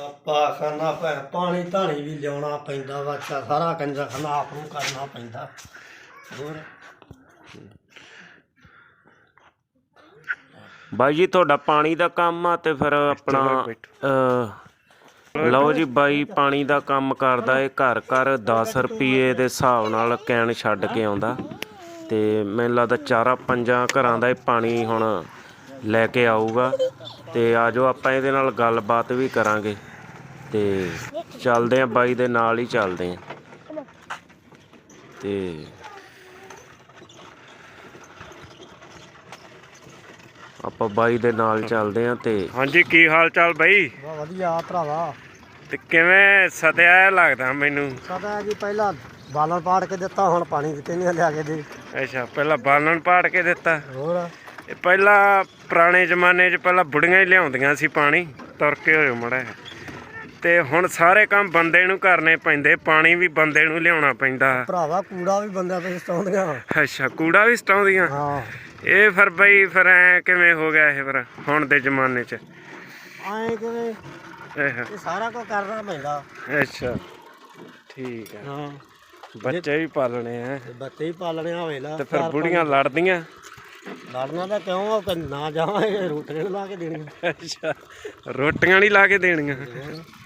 ਆਪਾਂ ਖਾਣਾ ਪੈ ਪਾਣੀ ਧਾਣੀ ਵੀ ਲਿਆਉਣਾ ਪੈਂਦਾ ਵਾ ਅੱਛਾ ਸਾਰਾ ਕੰਜਾ ਖਾਣਾ ਆਪ ਨੂੰ ਕਰਨਾ ਪੈਂਦਾ। ਹੋਰ? ਬਾਈ ਜੀ ਤੁਹਾਡਾ ਪਾਣੀ ਦਾ ਕੰਮ ਆ ਤੇ ਫਿਰ ਆਪਣਾ ਅਹ, ਲਓ ਜੀ ਬਾਈ ਪਾਣੀ ਦਾ ਕੰਮ ਕਰਦਾ ਏ ਘਰ ਘਰ 10 ਰੁਪਏ ਦੇ ਹਿਸਾਬ ਨਾਲ ਕੈਨ ਛੱਡ ਕੇ ਆਉਂਦਾ। ਤੇ ਮੈਨੂੰ ਲੱਗਦਾ ਚਾਰਾਂ ਪੰਜਾਂ ਘਰਾਂ ਦਾ ਇਹ ਪਾਣੀ ਹੁਣ ਲੈ ਕੇ ਆਊਗਾ ਤੇ ਆਜੋ ਆਪਾਂ ਇਹਦੇ ਨਾਲ ਗੱਲਬਾਤ ਵੀ ਕਰਾਂਗੇ ਤੇ ਚੱਲਦੇ ਆ ਬਾਈ ਦੇ ਨਾਲ ਹੀ ਚੱਲਦੇ ਆ। ਤੇ ਆਪਾਂ ਬਾਈ ਦੇ ਨਾਲ ਚੱਲਦੇ ਆ ਤੇ ਹਾਂਜੀ ਕੀ ਹਾਲ ਚਾਲ ਬਾਈ? ਵਾ ਵਧੀਆ ਭਰਾਵਾ। ਤੇ ਕਿਵੇਂ ਸਤਿਆ ਲੱਗਦਾ ਮੈਨੂੰ? ਸਦਾ ਜੀ ਪਹਿਲਾਂ ਬਾਲਣ ਪਾੜ ਕੇ ਦਿੱਤਾ ਹੁਣ ਪਾਣੀ ਕਿਤੇ ਨਹੀਂ ਲਿਆ ਕੇ ਦੇ। ਅੱਛਾ ਪਹਿਲਾਂ ਬਾਲਣ ਪਾੜ ਕੇ ਦਿੱਤਾ। ਹੋਰ? ਇਹ ਪਹਿਲਾਂ ਪੁਰਾਣੇ ਜ਼ਮਾਨੇ 'ਚ ਪਹਿਲਾਂ ਬੁੜੀਆਂ ਹੀ ਲਿਆਉਂਦੀਆਂ ਸੀ ਪਾਣੀ ਤੁਰ ਕੇ ਹੋਇਓ ਮੜਾ ਤੇ ਹੁਣ ਸਾਰੇ ਕੰਮ ਬੰਦੇ ਨੂੰ ਕਰਨੇ ਪੈਂਦੇ ਪਾਣੀ ਵੀ ਬੰਦੇ ਨੂੰ ਲਿਆਉਣਾ ਪੈਂਦਾ। ਭਰਾਵਾ ਕੂੜਾ ਵੀ ਬੰਦਿਆਂ ਤੇ ਸਟਾਉਂਦੀਆਂ। ਅੱਛਾ ਕੂੜਾ ਵੀ ਸਟਾਉਂਦੀਆਂ? ਹਾਂ। ਇਹ ਫਿਰ ਬਈ ਫਿਰ ਐ ਕਿਵੇਂ ਹੋ ਗਿਆ ਇਹ ਫਿਰ ਹੁਣ ਦੇ ਜ਼ਮਾਨੇ 'ਚ? ਐਂ ਕਿਵੇਂ? ਇਹ ਸਾਰਾ ਕੁਝ ਕਰਨਾ ਪੈਂਦਾ। ਅੱਛਾ ਠੀਕ ਹੈ ਹਾਂ। ਬੱਚੇ ਵੀ ਪਾਲਣੇ ਆ। ਬੱਚੇ ਹੀ ਪਾਲਣੇ ਹੋਵੇ ਲਾ। ਤੇ ਫਿਰ ਬੁੜੀਆਂ ਲੜਦੀਆਂ? ਲੜਨਾ ਤਾਂ ਕਿਉਂ ਆ? ਕਿ ਨਾ ਜਾਵਾਂਗੇ ਰੋਟੀਆਂ ਲਾ ਕੇ ਦੇਣੀਆਂ। ਅੱਛਾ ਰੋਟੀਆਂ ਨਹੀਂ ਲਾ ਕੇ ਦੇਣੀਆਂ।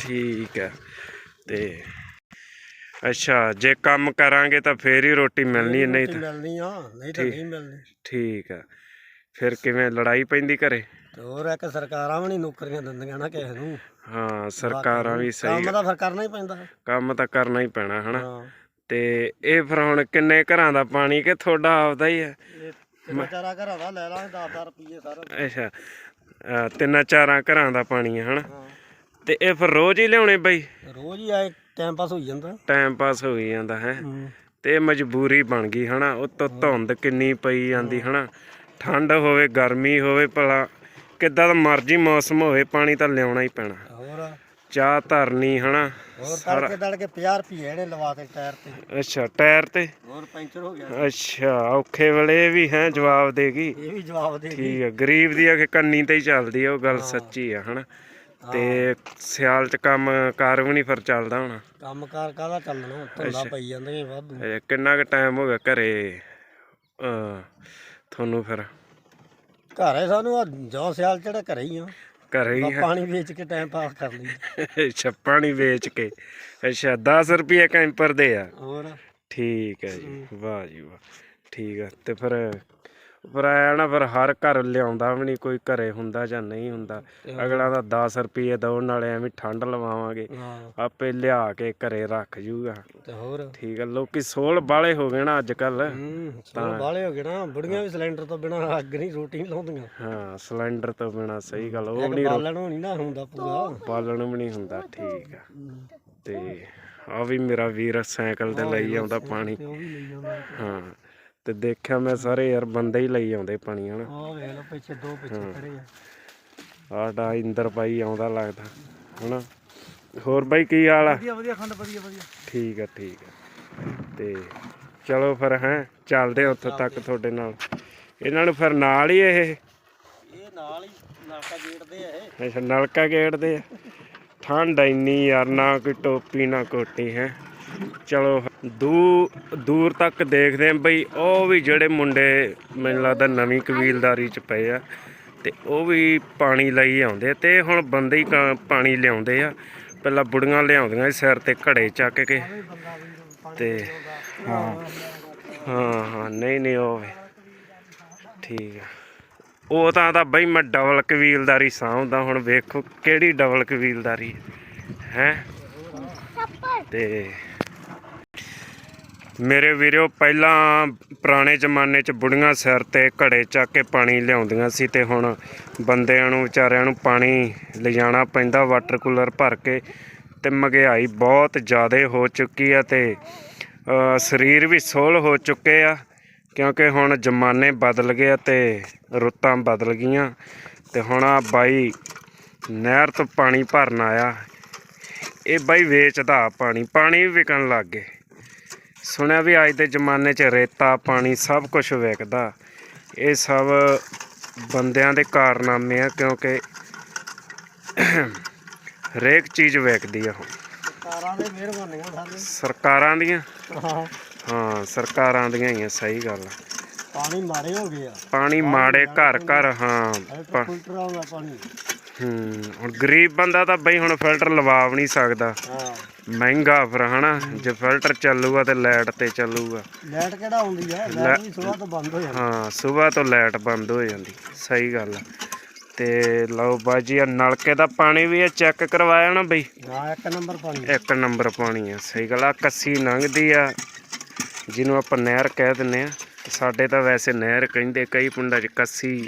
ਠੀਕ ਹੈ ਤੇ ਅੱਛਾ ਜੇ ਕੰਮ ਕਰਾਂਗੇ ਤਾਂ ਫੇਰ ਹੀ ਰੋਟੀ ਮਿਲਣੀ ਹੈ, ਨਹੀਂ ਰੋਟੀ ਤਾਂ ਮਿਲਣੀ ਆ ਨਹੀਂ ਤਾਂ ਨਹੀਂ ਮਿਲਣੀ। ਠੀਕ ਹੈ ਫਿਰ ਕਿਵੇਂ ਲੜਾਈ ਪੈਂਦੀ ਘਰੇ? ਤੇ ਹੋਰ ਇੱਕ ਸਰਕਾਰਾਂ ਵੀ ਨਹੀਂ ਨੌਕਰੀਆਂ ਦਿੰਦੀਆਂ ਨਾ ਕਿਸੇ ਨੂੰ। ਹਾਂ ਸਰਕਾਰਾਂ ਵੀ ਸਹੀ ਕੰਮ ਤਾਂ ਫਿਰ ਕਰਨਾ ਹੀ ਪੈਂਦਾ। ਕੰਮ ਤਾਂ ਕਰਨਾ ਹੀ ਪੈਣਾ ਹਨਾ? ਹਾਂ। ਤੇ ਇਹ ਫਿਰ ਹੁਣ ਕਿੰਨੇ ਘਰਾਂ ਦਾ ਪਾਣੀ ਕਿ ਤੁਹਾਡਾ ਆਪਦਾ ਹੀ ਹੈ ਇਹ ਤੇ ਵਿਚਾਰਾ ਘਰਾਂ ਦਾ ਲੈ ਲਾਂਗੇ 10 ਰੁਪਏ ਸਾਰਾ। ਅੱਛਾ। ਅਹ ਤਿੰਨਾਂ ਚਾਰਾਂ ਘਰਾਂ ਦਾ ਪਾਣੀ ਹੈ ਹਨਾ? ਹਾਂ। ਤੇ ਇਹ ਫਿਰ ਰੋਜ਼ ਹੀ ਲਿਆਉਣੇ ਬਈ? ਰੋਜ਼ ਹੀ ਆਏ ਟਾਈਮ ਪਾਸ ਹੋਈ ਜਾਂਦਾ। ਟਾਈਮ ਪਾਸ ਹੋਈ ਜਾਂਦਾ ਹੈ? ਹੂੰ। ਤੇ ਮਜਬੂਰੀ ਬਣ ਗਈ ਹਨਾ? ਉੱਤੋਂ ਧੁੰਦ ਕਿੰਨੀ ਪਈ ਜਾਂਦੀ ਹਨਾ? ਠੰਡ ਹੋਵੇ ਗਰਮੀ ਹੋਵੇ ਭਲਾ ਕਿੱਦਾਂ ਦਾ ਮਰਜ਼ੀ ਮੌਸਮ ਹੋਵੇ ਪਾਣੀ ਤਾਂ ਲਿਆਉਣਾ ਹੀ ਪੈਣਾ। ਹੋਰ? ਚਾਹ ਧਰਨੀ ਹਨਾ? ਹੋਰ ਤੜਕੇ ਤੜਕੇ 50 ਰੁਪਏ ਇਹਨੇ ਲਵਾਤੇ ਟਾਇਰ ਤੇ। ਅੱਛਾ ਟਾਇਰ ਤੇ? ਹੋਰ ਪੈਂਚਰ ਹੋ ਗਿਆ। ਅੱਛਾ ਔਖੇ ਵੇਲੇ ਵੀ ਹੈ ਜਵਾਬ ਦੇਗੀ ਇਹ ਵੀ ਜਵਾਬ ਦੇ ਗਈ। ਠੀਕ ਹੈ ਗਰੀਬ ਦੀ ਅਖੇ ਕੰਨੀ ਤੇ ਹੀ ਚੱਲਦੀ ਆ ਉਹ ਗੱਲ ਸੱਚੀ ਆ ਹਨਾ? ਤੇ ਸਿਆਲ ਚ ਕੰਮ ਕਾਰ ਵੀ ਨਹੀਂ ਫਿਰ ਚੱਲਦਾ ਹੋਣਾ? ਕੰਮ ਕਾਰ ਕਾਹਦਾ ਚੱਲਣਾ? ਧੰਦਾ ਪਈ ਜਾਂਦੇ ਨੇ ਵਾਧੂ। ਇਹ ਕਿੰਨਾ ਕੁ ਟਾਈਮ ਹੋ ਗਿਆ ਘਰੇ? ਅ ਤੁਹਾਨੂੰ ਫਿਰ? ਘਰੇ ਸਾਨੂੰ ਆ ਜੋ ਸਿਆਲ ਚੜਾ ਘਰੇ ਹੀ ਆ। ਘਰੇ ਹੀ ਬਸ ਪਾਣੀ ਵੇਚ ਕੇ ਟਾਈਮ ਪਾਸ ਕਰ ਲਈ। ਅੱਛਾ ਪਾਣੀ ਵੇਚ ਕੇ। ਅੱਛਾ 10 ਰੁਪਏ ਕੈਂਪਰ ਦੇ ਆ। ਹੋਰ? ਠੀਕ ਹੈ ਜੀ। ਵਾਹ ਜੀ ਵਾਹ। ਠੀਕ ਆ ਤੇ ਫਿਰ ਪਰ ਆਇਆ ਨਾ ਫਿਰ ਹਰ ਘਰ ਲਿਆਉਂਦਾ ਵੀ ਨਹੀਂ ਕੋਈ ਘਰੇ ਹੁੰਦਾ ਜਾਂ ਨਹੀਂ ਹੁੰਦਾ। ਅਗਲਾ ਦਾ 10 ਰੁਪਏ ਦਉਣ ਨਾਲੇ ਐਵੇਂ ਠੰਡ ਲਵਾਵਾਂਗੇ। ਹਾਂ। ਆਪੇ ਲਿਆ ਕੇ ਘਰੇ ਰੱਖ ਜੂਗਾ। ਤੇ ਹੋਰ? ਠੀਕ ਆ ਲੋਕੀ ਸੋਲ ਬਾਲੇ ਹੋ ਗਏ ਨਾ ਅੱਜ ਕੱਲ ਹੂੰ ਸੋ ਬਾਲੇ ਹੋ ਗਏ ਨਾ ਬੁੜੀਆਂ ਵੀ ਸਿਲੰਡਰ ਤੋਂ ਬਿਨਾ ਅੱਗ ਨਹੀਂ ਰੋਟੀ ਨਹੀਂ ਲਾਉਂਦੀਆਂ। ਹਾਂ ਸਿਲੰਡਰ ਤੋਂ ਬਿਨਾ ਸਹੀ ਗੱਲ ਉਹ ਵੀ ਨਹੀਂ ਬਾਲਣ ਹੋਣੀ ਨਾ ਹੁੰਦਾ ਪੂਰਾ। ਬਾਲਣ ਵੀ ਨਹੀਂ ਹੁੰਦਾ ਠੀਕ ਆ। ਤੇ ਆ ਵੀ ਮੇਰਾ ਵੀਰ ਸਾਈਕਲ ਤੇ ਲਈ ਆਉਂਦਾ ਪਾਣੀ। ਹਾਂ। ਤੇ ਦੇਖਿਆ ਮੈਂ ਸਾਰੇ ਯਾਰ ਬੰਦੇ ਹੀ ਲਈ ਆਉਂਦੇ ਪਾਣੀ ਹਨਾ। ਆਹ ਵੇਖ ਲਓ ਪਿੱਛੇ ਦੋ ਪਿੱਛੇ ਖੜੇ ਆ। ਸਾਡਾ ਇੰਦਰ ਬਾਈ ਆਉਂਦਾ ਲੱਗਦਾ ਹਨਾ। ਹੋਰ ਬਾਈ ਕੀ ਹਾਲ ਆ? ਵਧੀਆ ਵਧੀਆ ਖੰਡ ਵਧੀਆ ਵਧੀਆ। ਠੀਕ ਆ ਠੀਕ ਆ। ਤੇ ਚਲੋ ਫਿਰ ਹੈ ਚੱਲਦੇ ਉੱਥੇ ਤੱਕ ਤੁਹਾਡੇ ਨਾਲ। ਇਹਨਾਂ ਨੂੰ ਫਿਰ ਨਾਲ ਹੀ ਇਹ? ਇਹ ਨਾਲ ਹੀ ਨਾਕਾ ਗੇੜਦੇ ਆ ਇਹ। ਅੱਛਾ ਨਲਕਾ ਗੇੜਦੇ ਆ। ਠੰਡ ਇੰਨੀ ਯਾਰ ਨਾ ਕੋਈ ਟੋਪੀ ਨਾ ਕੋਟੀ ਹੈ। ਚਲੋ ਦੂਰ ਦੂਰ ਤੱਕ ਦੇਖਦੇ ਆਂ ਬਈ ਉਹ ਵੀ ਜਿਹੜੇ ਮੁੰਡੇ ਮੈਨੂੰ ਲੱਗਦਾ ਨਵੀਂ ਕਬੀਲਦਾਰੀ ਚ ਪਏ ਆ ਤੇ ਉਹ ਵੀ ਪਾਣੀ ਲਈ ਆਉਂਦੇ ਤੇ ਹੁਣ ਬੰਦੇ ਹੀ ਪਾਣੀ ਲਿਆਉਂਦੇ ਆ। ਪਹਿਲਾਂ ਬੁੜੀਆਂ ਲਿਆਉਂਦੀਆਂ ਸੀ ਸਿਰ ਤੇ ਘੜੇ ਚੱਕ ਕੇ ਤੇ ਹਾਂ ਹਾਂ ਹਾਂ ਨਹੀਂ ਨਹੀਂ ਉਹ ਵੇ ਠੀਕ ਆ। ਉਹ ਤਾਂ ਤਾਂ ਬਈ ਮੈਂ ਡਬਲ ਕਬੀਲਦਾਰੀ ਸਾਂਭਦਾ ਹੁਣ ਵੇਖੋ ਕਿਹੜੀ ਡਬਲ ਕਬੀਲਦਾਰੀ ਹੈ ਤੇ ਮੇਰੇ ਵੀਰੋ, ਪਹਿਲਾਂ ਪੁਰਾਣੇ ਜ਼ਮਾਨੇ 'ਚ ਬੁੜੀਆਂ ਸਿਰ ਤੇ ਘੜੇ ਚੱਕ ਕੇ ਪਾਣੀ ਲਿਆਉਂਦੀਆਂ ਸੀ ਤੇ ਹੁਣ ਬੰਦਿਆਂ ਨੂੰ, ਵਿਚਾਰਿਆਂ ਨੂੰ ਪਾਣੀ ਲਿਜਾਣਾ ਪੈਂਦਾ, ਵਾਟਰ ਕੂਲਰ ਭਰ ਕੇ ਤੇ ਮਹਿੰਗਾਈ ਬਹੁਤ ਜ਼ਿਆਦਾ ਹੋ ਚੁੱਕੀ ਆ ਤੇ ਸਰੀਰ ਵੀ ਸੋਲ ਹੋ ਚੁੱਕੇ ਆ, ਕਿਉਂਕਿ ਹੁਣ ਜ਼ਮਾਨੇ ਬਦਲ ਗਏ ਆ ਤੇ ਰੁੱਤਾਂ ਬਦਲ ਗਈਆਂ। ਤੇ ਹੁਣ ਆ ਬਾਈ ਨਹਿਰ ਤੋਂ ਪਾਣੀ ਭਰਨ ਆਇਆ। ਇਹ ਬਾਈ ਵੇਚਦਾ ਪਾਣੀ ਪਾਣੀ ਵੀ ਵਿਕਣ ਲੱਗ ਗਏ। ਸੁਣਿਆ ਵੀ ਅੱਜ ਦੇ ਜ਼ਮਾਨੇ 'ਚ ਰੇਤਾ ਪਾਣੀ ਸਭ ਕੁਝ ਵਿਕਦਾ। ਇਹ ਸਭ ਬੰਦਿਆਂ ਦੇ ਕਾਰਨਾਮੇ ਆ ਕਿਉਂਕਿ ਹਰੇਕ ਚੀਜ਼ ਵੇਖਦੀ ਆ ਉਹ ਸਰਕਾਰਾਂ ਦੇ ਮਿਹਰਬਾਨੀਆਂ ਸਾਡੇ। ਸਰਕਾਰਾਂ ਦੀਆਂ? ਹਾਂ। ਹਾਂ ਸਰਕਾਰਾਂ ਦੀਆਂ ਹੀ ਆ ਸਹੀ ਗੱਲ ਆ। ਪਾਣੀ ਮਾਰੇ ਹੋ ਗਏ ਆ। ਪਾਣੀ ਮਾੜੇ ਘਰ ਘਰ ਹਾਂ ਫਿਲਟਰ ਫਿਲਟਰ ਆਉਂਦਾ ਪਾਣੀ। ਹੂੰ ਹੁਣ ਗਰੀਬ ਬੰਦਾ ਤਾਂ ਬਈ ਹੁਣ ਫਿਲਟਰ ਲਵਾ ਵੀ ਨਹੀਂ ਸਕਦਾ। ਹਾਂ। ਮਹਿੰਗਾ ਫਿਰ ਹਨਾ ਜੇ ਫਿਲਟਰ ਚੱਲੂਗਾ ਤੇ ਲਾਈਟ ਤੇ ਚੱਲੂਗਾ। ਲਾਈਟ ਕਿਹੜਾ ਆਉਂਦੀ ਹੈ ਲਾਈਟ ਵੀ ਸਵੇਰ ਤੋਂ ਬੰਦ ਹੋ ਜਾਂਦੀ। ਹਾਂ ਸਵੇਰ ਤੋਂ ਲਾਈਟ ਬੰਦ ਹੋ ਜਾਂਦੀ ਸਹੀ ਗੱਲ ਆ। ਤੇ ਲਓ ਬਾਜੀ ਆ ਨਲਕੇ ਦਾ ਪਾਣੀ ਵੀ ਇਹ ਚੈੱਕ ਕਰਵਾਇਆ ਨਾ ਬਈ? ਹਾਂ ਇੱਕ ਨੰਬਰ ਪਾਣੀ ਇੱਕ ਨੰਬਰ ਪਾਣੀ ਆ ਸਹੀ ਗੱਲ ਆ ਕੱਸੀ ਲੰਘਦੀ ਆ ਜਿਹਨੂੰ ਆਪਾਂ ਨਹਿਰ ਕਹਿ ਦਿੰਨੇ ਆ। ਸਾਡੇ ਤਾਂ ਵੈਸੇ ਨਹਿਰ ਕਹਿੰਦੇ ਕਈ ਪਿੰਡਾਂ 'ਚ ਕੱਸੀ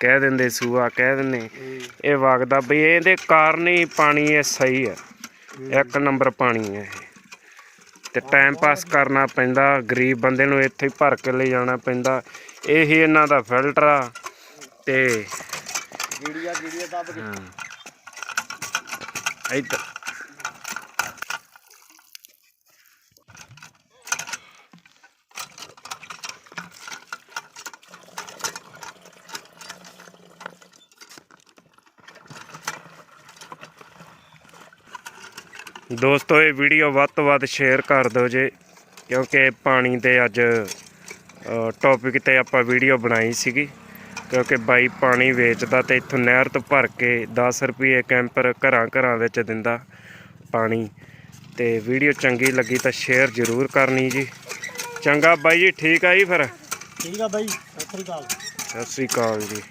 ਕਹਿ ਦਿੰਦੇ ਸੂਆ ਕਹਿ ਦਿੰਦੇ। ਇਹ ਵਗਦਾ ਬਈ ਇਹਦੇ ਕਾਰਨ ਹੀ ਪਾਣੀ ਇਹ ਸਹੀ ਹੈ ਇੱਕ ਨੰਬਰ ਪਾਣੀ ਹੈ ਇਹ। ਤੇ ਟਾਈਮ ਪਾਸ ਕਰਨਾ ਪੈਂਦਾ ਗਰੀਬ ਬੰਦੇ ਨੂੰ ਇੱਥੇ ਹੀ ਭਰ ਕੇ ਲੈ ਜਾਣਾ ਪੈਂਦਾ। ਇਹੀ ਇਹਨਾਂ ਦਾ ਫਿਲਟਰ ਆ ਤੇ ਗੀੜੀਆ ਗੀੜੀਆ ਦੱਬ ਕੇ। ਹਾਂ। ਇੱਧਰ। ਦੋਸਤੋ ਇਹ ਵੀਡੀਓ ਵੱਧ ਤੋਂ ਵੱਧ ਸ਼ੇਅਰ ਕਰ ਦਿਓ ਜੇ ਕਿਉਂਕਿ ਪਾਣੀ ਦੇ ਅੱਜ ਟੌਪਿਕ ਤੇ ਆਪਾਂ ਵੀਡੀਓ ਬਣਾਈ ਸੀਗੀ। ਕਿਉਂਕਿ ਬਾਈ ਪਾਣੀ ਵੇਚਦਾ ਤੇ ਇੱਥੋਂ ਨਹਿਰ ਤੋਂ ਭਰ ਕੇ 10 ਰੁਪਏ ਕੈਂਪਰ ਘਰਾਂ ਘਰਾਂ ਵਿੱਚ ਦਿੰਦਾ ਪਾਣੀ। ਤੇ ਵੀਡੀਓ ਚੰਗੀ ਲੱਗੀ ਤਾਂ ਸ਼ੇਅਰ ਜ਼ਰੂਰ ਕਰਨੀ ਜੀ। ਚੰਗਾ ਬਾਈ ਜੀ ਠੀਕ ਆ ਜੀ ਫਿਰ? ਠੀਕ ਆ ਬਾਈ ਸਤਿ ਸ੍ਰੀ ਅਕਾਲ। ਸਤਿ ਸ੍ਰੀ ਅਕਾਲ ਜੀ।